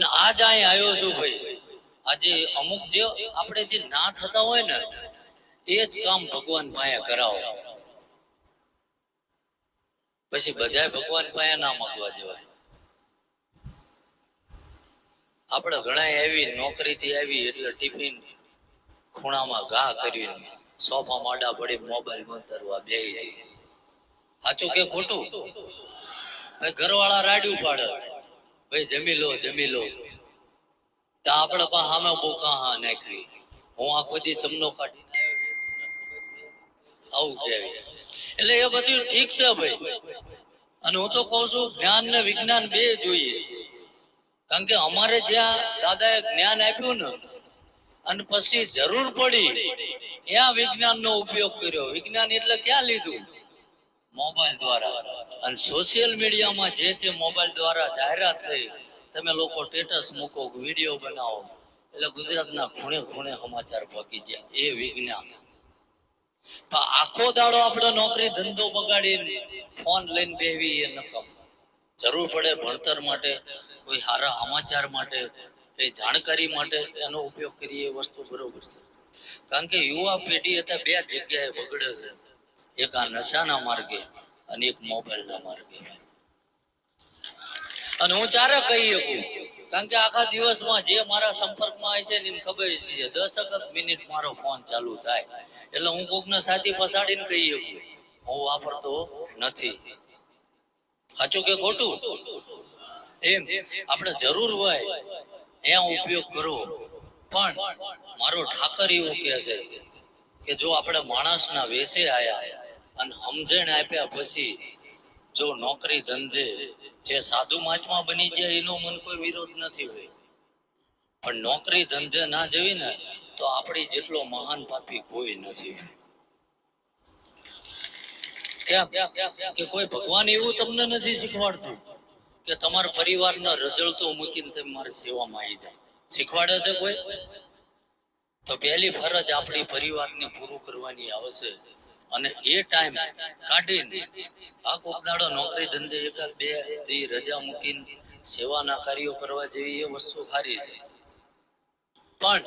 આજ અહીં આવ્યો છું ભાઈ. આજે અમુક જે આપણે જે ના થતા હોય ને, એ જ કામ ભગવાન પાસે કરાવો. પછી બધાય ભગવાન પાસે ના માંગવા જવાય. આપણે ઘણા આવી નોકરીથી આવી એટલે ટિફિન ખૂણામાં ઘા કરીને સોફા માડા પડી મોબાઈલ મંતરવા બે સાચું કે ખોટું? ઘરવાળા રાડ્યું પાડે. ભાઈ, જમી લો જમી લો. તો આપણે પણ સામે બોકા હા નાખી હું આખો દી ચમનો કાઢીને આવું કહેવાય. એટલે એ બધું ઠીક છે ભાઈ. અને હું તો કહું છું, જ્ઞાન ને વિજ્ઞાન બે જોઈએ. કારણ કે અમારે જ્યાં દાદાએ જ્ઞાન આપ્યું ને, અને પછી જરૂર પડી, ત્યાં વિજ્ઞાનનો ઉપયોગ કર્યો. વિજ્ઞાન એટલે ક્યાં લીધું? મોબાઈલ દ્વારા. અને સોશિયલ મીડિયામાં જે તે મોબાઈલ દ્વારા જાહેરાત થઈ, તમે લોકો સ્ટેટસ મૂકો વીડિયો બનાવો. એટલે ગુજરાતના ખૂણે ખૂણે સમાચાર પહોંચી જાય એ વિજ્ઞાન. તો આખો દાડો આપણે નોકરી ધંધો બગાડી ફોન લઈને બેવી એ નકમ. જરૂર પડે ભણતર માટે, કોઈ સારા સમાચાર માટે એ જાણકારી માટે એનો ઉપયોગ કરીએ એ વસ્તુ બરોબર છે. કારણ કે યુવા પેઢી અત્યારે બે જગ્યાએ બગડે છે. એક આ નશાના માર્ગે અને એક મોબાઈલના માર્ગે. અને હું ચારે કહી શકું, કારણ કે આખા દિવસમાં જે મારા સંપર્કમાં આવે છે ને ખબર છે, દસ એક મિનિટ મારો ફોન ચાલુ થાય. એટલે હું કોકને સાથી પસાડીને કહી શકું, હું વાપરતો નથી. સાચું કે ખોટું? એમ, આપણે જરૂર હોય એમ ઉપયોગ કરવો. પણ મારો ઠાકર એવું કહે છે કે જો આપણે માણસના વેસે આયા અને સમજણ આપ્યા પછી જો નોકરી ધંધે જે સાધુ મહાત્મા બની જાય એનો મન કોઈ વિરોધ નથી હોય. પણ નોકરી ધંધે ના જવી ને, તો આપણી જેટલો મહાન પાપી કોઈ નથી કે કોઈ ભગવાન એવું તમને નથી શીખવાડતું કે તમારા પરિવારના રજળતો મૂકીને તમે મારી સેવામાં આવી જાય શીખવાડે છે કોઈ? તો પહેલી ફરજ આપણી પરિવારને પૂરું કરવાની આવશે. અને એ ટાઈમ કાઢીને આ કોક નોકરી ધંધે એકાદ બે દી રજા મૂકીને સેવાના કાર્યો કરવા જેવી એ વસ્તુ સારી છે. પણ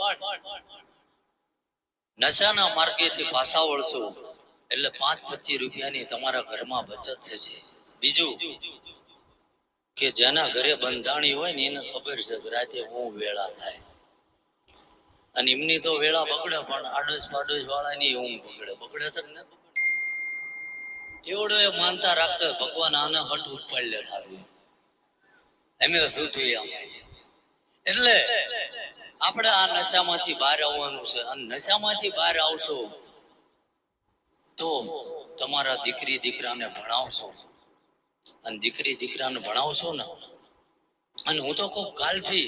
નશાના માર્ગેથી પાછા વળશો એટલે પાંચ પચીસ રૂપિયાની તમારા ઘરમાં બચત થશે. બીજું કે જેના ઘરે બંધાણી હોય ને એને ખબર છે કે રાતે હું વેળા થાય. અને એમની તો વેળા બગડે, પણ આડોશ પાડોશ વાળાની ઊંઘ બગડે. બગડે છે ને એવડો એ માનતા રાખતો ભગવાન આને હટ ઉપાડ લે સારું એમે શું થયું એટલે આપણે આ નશામાંથી બહાર આવવાનું છે. અને નશામાંથી બહાર આવશો તો તમારા દીકરી દીકરાને ભણાવશો. અને દીકરી દીકરાને ભણાવશો ને અને હું તો કહું, કાલથી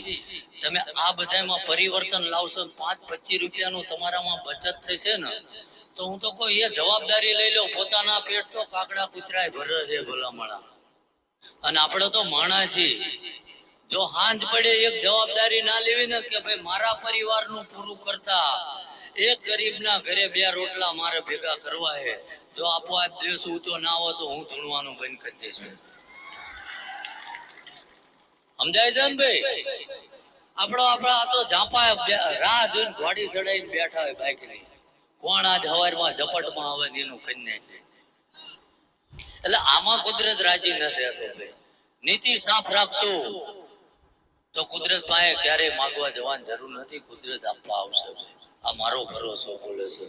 તમે આ બધામાં પરિવર્તન લાવશો પાંચ પચીસ રૂપિયાનું તમારામાં બચત થશે ને, તો હું તો કહું, એ જવાબદારી લઈ લો, પોતાના પેટ તો કાકડા કૂતરાય ભરે છે ભલામણા. અને આપણે તો માણા છીએ. જો હાંજ પડે, એક જવાબદારી ના લેવી ને કે ભાઈ મારા પરિવારનું પૂરું કરતા, એક ગરીબના ઘરે બે રોટલા મારે ભેગા કરવા હે જો આપોઆપ દેશ ઊંચો ના હોય તો હું ધૂણવાનું બંધ કરી દઈશ. સમજાય છે ભાઈ? આપણો આપણા તો ઝાંપા રાહ જોઈને ઘોડી ચડાઈને બેઠા હોય બાઈકની કોણ આજ હવારમાં ઝપટમાં આવે એનું કરી નાખે એટલે આમાં કુદરત રાજી નથી રહેતો નીતિ સાફ રાખશો. તો કુદરત પાસે ક્યારેય માગવા જવાની જરૂર નથી. કુદરત આપવા આવશે આ મારો ભરોસો બોલે છે.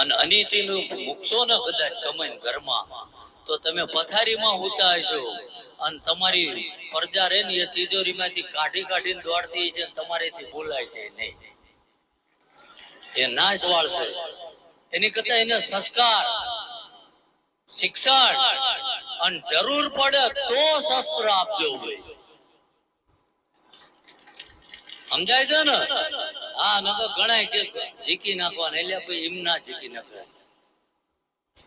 અને અનિતિનું મૂકશો ને કદાચ કમાઈને ઘરમાં, તો તમે પથારીમાં હોતા હશો. અને તમારી પ્રજા રે ને એ તિજોરીમાંથી કાઢી કાઢીને દોડતી છે ને બોલાય છે નહીં. એ નાશવાળ છે. એની કરતા એને સંસ્કાર, શિક્ષણ અને જરૂર પડે તો શસ્ત્ર આપજો ભાઈ. સમજાય છે ને? હા નકો ગણાય કે જીકી નાખવાના. એટલે ભાઈ એમ ના જીકી નાખે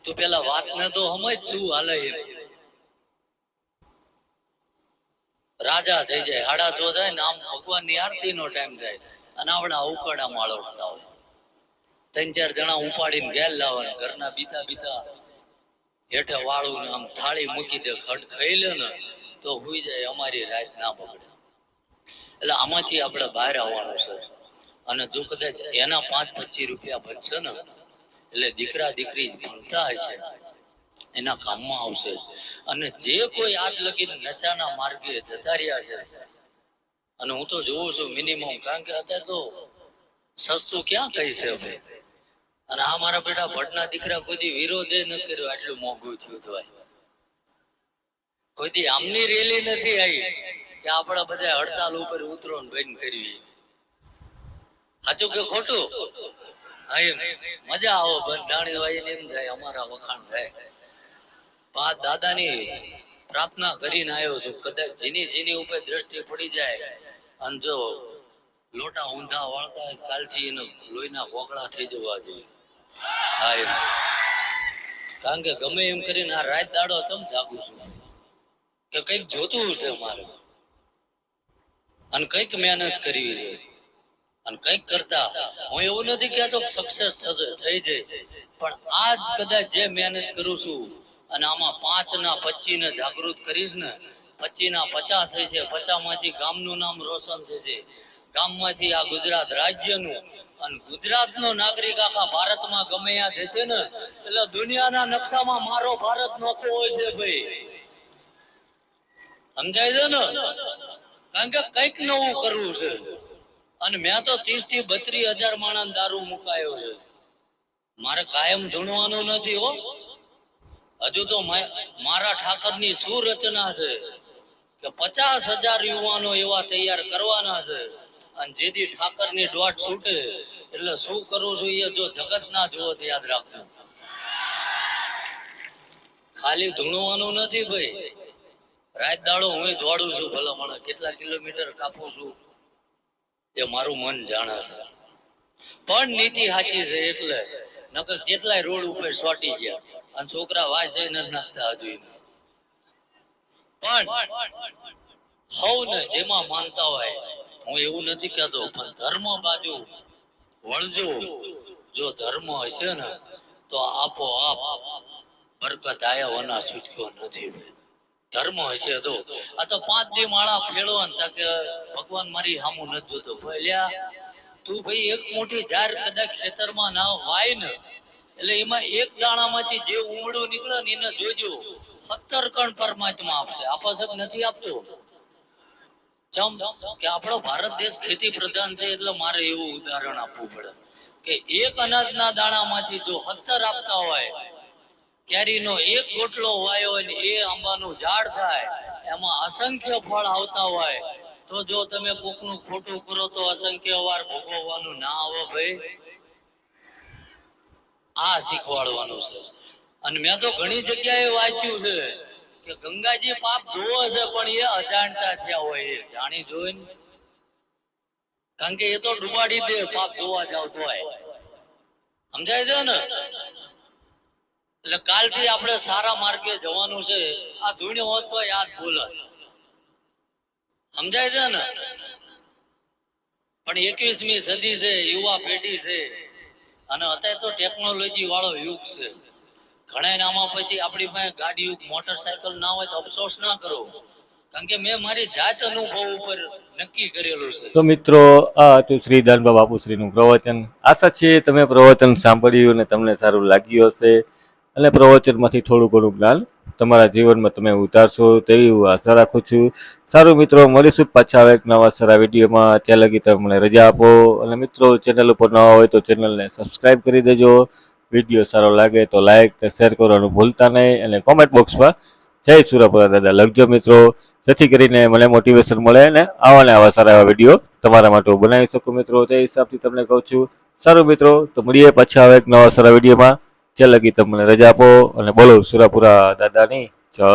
તું પેલા વાત ને તો સમજ શું હાલે એમ. રાજા થઈ જાય. હાડા જો થાય ને આમ ભગવાનની આરતી નો ટાઈમ થાય અને આવડા ઉકાળા માળવતા હોય. ત્રણ ચાર જણા ઉપાડીને ઘેર લાવે ઘરના બીતા બીતા હેઠે વાળું આમ થાળી મૂકી દે ખટ ખાઈ લે ને તો હુઈ જાય, અમારી રાત ના બગડે. એટલે આમાંથી આપણે બહાર આવવાનું છે. અને જો કદાચ એના પાંચ પચીસ રૂપિયા બચશે ને, એટલે દીકરા દીકરી ભણતા હશે. એના કામમાં આવશે. અને જે કોઈ આજ લગી નશાના માર્ગે જતા રહ્યા છે, અને હું તો જોઉં છું મિનિમમ કારણ કે અત્યારે તો સસ્તું ક્યાં કહી છે ભાઈ અને આ મારા બેટા ભટ્ટના દીકરા કોઈ વિરોધ ન કર્યો, આટલું મોંઘું થયું તો કોઈ આમની રેલી નથી આવી કે આપણા બધા હડતાલ ઉપર ઉતરો બંધ કરવી સાચું કે ખોટું? મજા આવો બંધાણી હોય એમ થાય, અમારા વખાણ થાય. પા દાદાની પ્રાર્થના કરીને આવ્યો છું. કદાચ જીની જીની ઉપર દ્રષ્ટિ પડી જાય અને જો લોટા ઊંધા વાળતા હોય કાલથી એનો લોહીના ખોખડા થઈ જવા જોઈએ. હા, એમ. કારણ કે ગમે એમ કરીને આ રાત દાડો ચમ જાગું છું? કે કંઈક જોતું હશે મારે અને કંઈક મહેનત કરવી છે. અને કંઈક કરતા હું એવું નથી કહેતો સક્સેસ થઈ જાય પણ આજ કદાચ જે મહેનત કરું છું અને આમાં પાંચ ના પચી ને જાગૃત કરીશ ને પચી ના પચાસ થશે પચાસમાંથી ગામનું નામ રોશન થશે. ગામમાંથી આ ગુજરાત રાજ્યનું અને ગુજરાતનો નાગરિક આખા ભારતમાં ગમે ત્યાં ને, એટલે દુનિયાના નકશામાં મારો ભારત નોખો હોય છે ભાઈ. સમજાય છે ને? કારણ કે કંઈક નવું કરવું છે. અને મેં તો ત્રીસથી બત્રીસ હજાર માણસ દારૂ મુકાયો છે. મારે કાયમ ધૂણવાનું નથી હો. હજુ તો મારા મારા ઠાકરની શું રચના છે કે પચાસ હજાર યુવાનો એવા તૈયાર કરવાના છે. અને જેથી ઠાકરની દોટ છૂટે, એટલે શું કરું છું એ જો જગત ના જુઓ તો યાદ રાખજો. ખાલી ધૂણવાનું નથી ભાઈ. રાત દાડો હું દોડું છું ભલા મને કેટલા કિલોમીટર કાપું છું એ મારું મન જાણે છે. પણ નીતિ સાચી છે એટલે નકર કેટલાય રોડ ઉપર સોટી ગયા. અને છોકરા વાંચે નથી નાખતા હજુ પણ હવ ને જેમાં માનતા હોય, હું એવું નથી કહેતો, પણ ધર્મ બાજુ વળજો. જો ધર્મ હશે ને, તો આપોઆપ બરકત આયા વના છૂટક્યો નથી ધર્મ હશે તો. આ તો પાંચ દી માળા ફેરવા ને ભગવાન મારી સામું નથી જોતો. ભલ્યા, તું ભાઈ એક મોટી ઝાર કદાચ ખેતરમાં ના વાય ને એટલે એમાં એક દાણામાંથી જે ઉમડું નીકળે ને એને જોજો, સત્તર કણ પરમાત્મા આપશે. આપશે નથી આપતો? ચમ, કે આપણો ભારત દેશ ખેતી પ્રધાન છે એટલે મારે એવું ઉદાહરણ આપવું પડે. કે એક અનાજના દાણામાંથી જો સત્તર આપતા હોય, કેરીનો એક ગોટલો વાયો હોય ને એ આંબાનું ઝાડ થાય, એમાં અસંખ્ય ફળ આવતા હોય, તો જો તમે કોકનું ખોટું કરો તો અસંખ્ય વાર ભોગવવાનું ના આવે ભાઈ. આ શીખવાડવાનું છે. અને મેં તો ઘણી જગ્યાએ વાંચ્યું છે કે ગંગાજી પાપ ધોવે છે, પણ એ અજાણતા થયા હોય એ જાણી જોઈને. કારણ કે એ તો ડુબાડી દે, પાપ ધોવા જાવ તો સમજાય છે ને? એટલે કાલથી આપણે સારા માર્ગે જવાનું છે. આ ધૂણી હોત તો યાદ ભૂલ સમજાય છે ને? પણ એકવીસમી સદી છે, યુવા પેઢી છે. અને અત્યારે તો ટેકનોલોજી વાળો યુગ છે. ઘણા આમાં પછી આપણી પાસે ગાડી મોટરસાયકલ ના હોય તો અફસોસ ના કરો. કારણ કે મેં મારી જાત અનુભવ ઉપર નક્કી કરેલું છે. તો મિત્રો, આ હતું શ્રી દાનબા બાપુશ્રીનું પ્રવચન. આશા છે તમે પ્રવચન સાંભળ્યું અને તમને સારું લાગ્યું હશે. અને પ્રવચનમાંથી થોડું ઘણું જ્ઞાન તમારા જીવનમાં તમે ઉતારશો તેવી હું આશા રાખું છું. સારું મિત્રો, મળીશું પાછા આવે એક નવા સારા વિડીયોમાં. ત્યાં લગી તમે મને રજા આપો. અને મિત્રો, ચેનલ ઉપર નવા હોય તો ચેનલને સબસ્ક્રાઈબ કરી દેજો. વીડિયો સારો લાગે તો લાઇક ને શેર કરવાનું ભૂલતા નહીં. અને કોમેન્ટ બોક્સમાં જય સુરાપુરા દાદા. લખજો મિત્રો. જેથી કરીને મને મોટિવેશન મળે અને આવા ને આવા સારા એવા વીડિયો તમારા માટે બનાવી શકું. મિત્રો, તે હિસાબથી તમને કહું છું. સારું મિત્રો, તો મળીએ પાછા હવે એક નવા સારા વિડીયોમાં. ત્યાં લગી તમે મને રજા આપો અને બોલો સુરાપુરા દાદાની જય